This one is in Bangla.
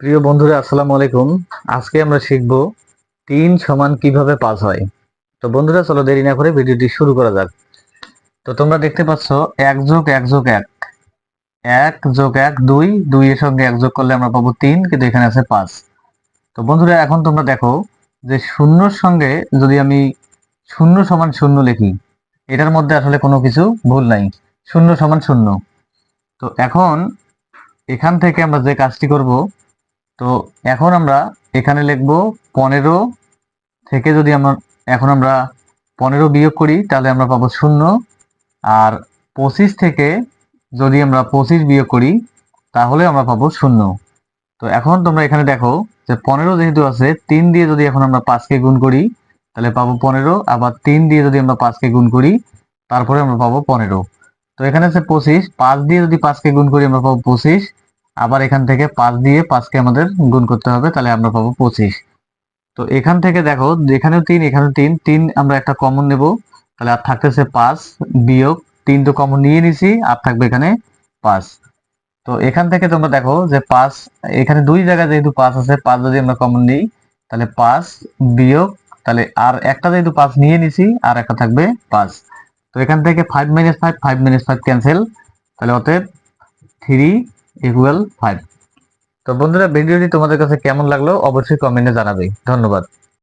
প্রিয় বন্ধুরা, আসসালামু আলাইকুম। আজকে আমরা শিখব তিন সমান কীভাবে পাস হয়। তো বন্ধুরা, চলো দেরি না করে ভিডিওটি শুরু করা যাক। তো তোমরা দেখতে পাচ্ছ, এক যোগ এক যোগ এক। এক যোগ এক, দুই। দুই এর সঙ্গে এক যোগ করলে আমরা পাবো তিন, কিন্তু এখানে আছে পাঁচ। তো বন্ধুরা, এখন তোমরা দেখো যে শূন্যর সঙ্গে যদি আমি শূন্য সমান শূন্য লিখি, এটার মধ্যে আসলে কোনো কিছু ভুল নাই। শূন্য সমান শূন্য। তো এখন এখান থেকে আমরা যে কাজটি করব তো এখন আমরা এখানে লিখব পনেরো থেকে যদি আমরা, এখন আমরা পনেরো বিয়োগ করি, তাহলে আমরা পাবো শূন্য। আর পঁচিশ থেকে যদি আমরা পঁচিশ বিয়োগ করি, তাহলে আমরা পাবো শূন্য। তো এখন তোমরা এখানে দেখো যে পনেরো যেহেতু আছে, তিন দিয়ে যদি এখন আমরা পাঁচকে গুণ করি, তাহলে পাবো পনেরো। আবার তিন দিয়ে যদি আমরা পাঁচকে গুণ করি, তারপরে আমরা পাবো পনেরো। তো এখানে আছে পঁচিশ। পাঁচ দিয়ে যদি পাঁচকে গুণ করি, আমরা পাবো পঁচিশ। আবার এখান থেকে পাঁচ দিয়ে পাঁচকে আমাদের গুণ করতে হবে, তাহলে আমরা পাবো পঁচিশ। তো এখান থেকে দেখো, এখানেও তিন এখানে তিন তিন আমরা একটা কমন নেব, তাহলে আর থাকতেছে পাঁচ বিয়োগ তিন তো কমন নিয়ে নিছি, আর থাকবে এখানে পাঁচ। তো এখান থেকে তোমরা দেখো যে পাঁচ, এখানে দুই জায়গায় যেহেতু পাঁচ আছে, পাঁচ যদি আমরা কমন নিই, তাহলে পাঁচ বিয়োগ, তাহলে আর একটা যেহেতু পাঁচ নিয়ে নিছি, আর একটা থাকবে পাঁচ। তো এখান থেকে five minus five five minus five cancel তাহলে অতএব থ্রি ইকুয়াল ফাইভ তো বন্ধুরা ভিডিওটি তোমাদের কাছে কেমন লাগল? অবশ্যই কমেন্টে জানাবে। ধন্যবাদ।